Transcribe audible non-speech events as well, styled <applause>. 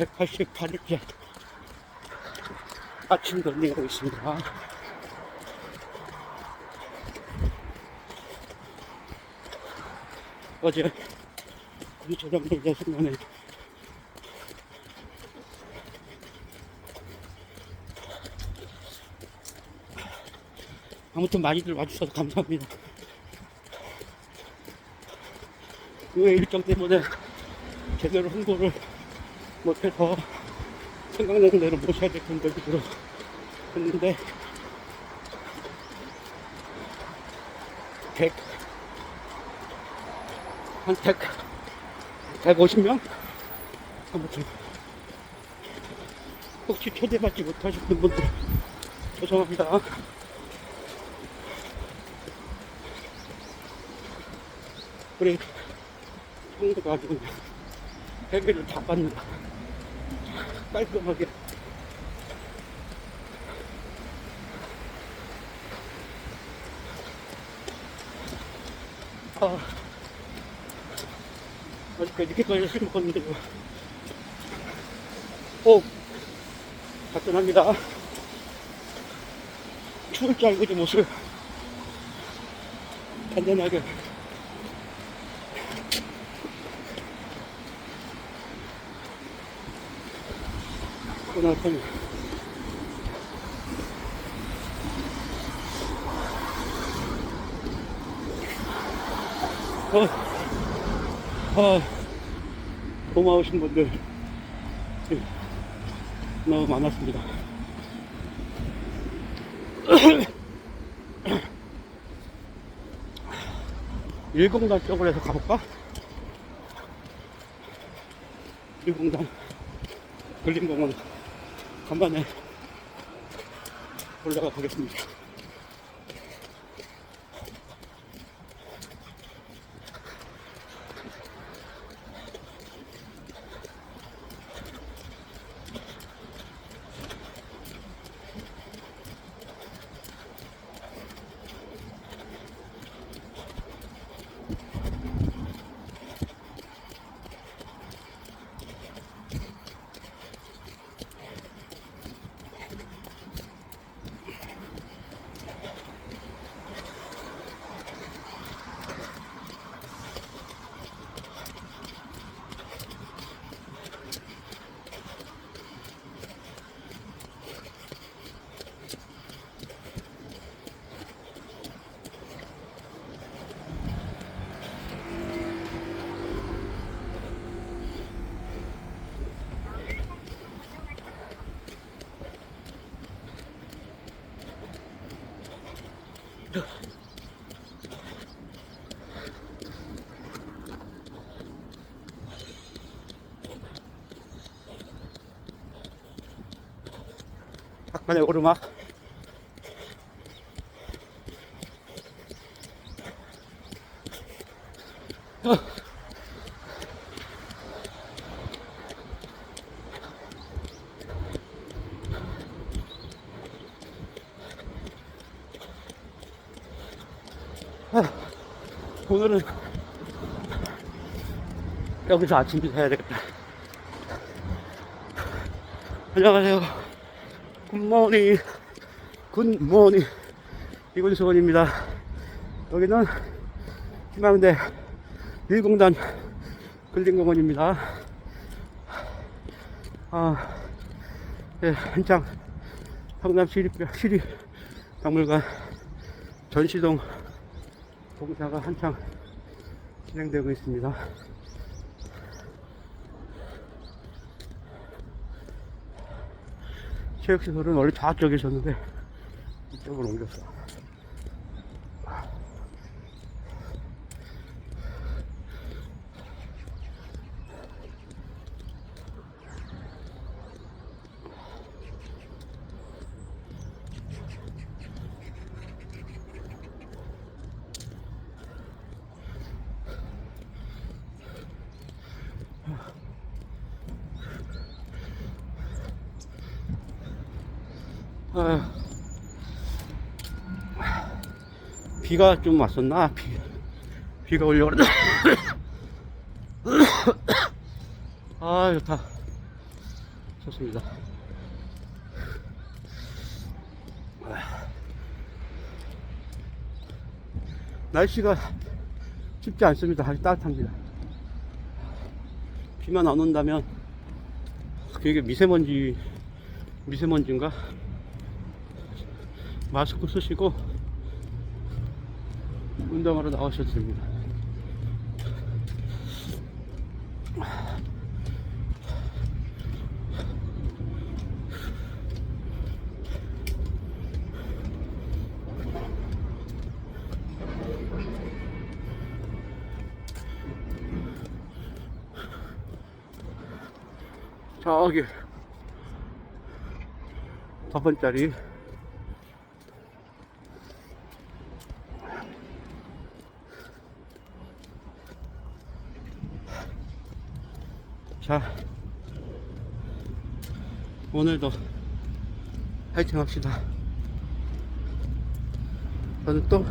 188일째 아침 런닝하고 있습니다. 어제 우리 저장들 순간에 아무튼 많이들 와주셔서 감사합니다. 그 일정 때문에 제대로 홍보를 못해서 생각나는 대로 모셔야 될 텐데 그대로 했는데 100, 한 100, 150명? 아무튼 혹시 초대받지 못하시는 분들 죄송합니다. 우리 형도가 아주 그냥 회비를 다 받는다. 깔끔하게. 아, 어저께 늦게까지 술 먹었는데, 뭐. 오, 답변합니다. 추울 줄 알고 좀 옷을 단단하게 입고 나서는 어, 아, 고마우신 분들 예, 너무 많았습니다. <coughs> 일공단 쪽으로 해서 가볼까? 일공단 걸림공원 간만에 올라가 보겠습니다. মানে ওরমা Oh. 오늘은 여기서 아침 기사 해야 되겠다. 안녕하세요. 굿모닝, 굿모닝. 이군수원입니다. 여기는 희망대 일공단 근린공원입니다. 아, 네, 한창 성남 시립, 시립 박물관 전시동 공사가 한창 진행되고 있습니다. 체육시설은 원래 저쪽에 있었는데 이쪽으로 옮겼어. 아휴. 비가 좀 왔었나? 비, 비가 오려고 그러네. <coughs> 아, 좋다. 좋습니다. 날씨가 춥지 않습니다. 아주 따뜻합니다. 비만 안 온다면 그게 미세먼지 미세먼지인가 마스크 쓰시고 운동하러 나오셔도 됩니다. 저기 첫 번짜리 자 오늘도 화이팅 합시다. 저는 또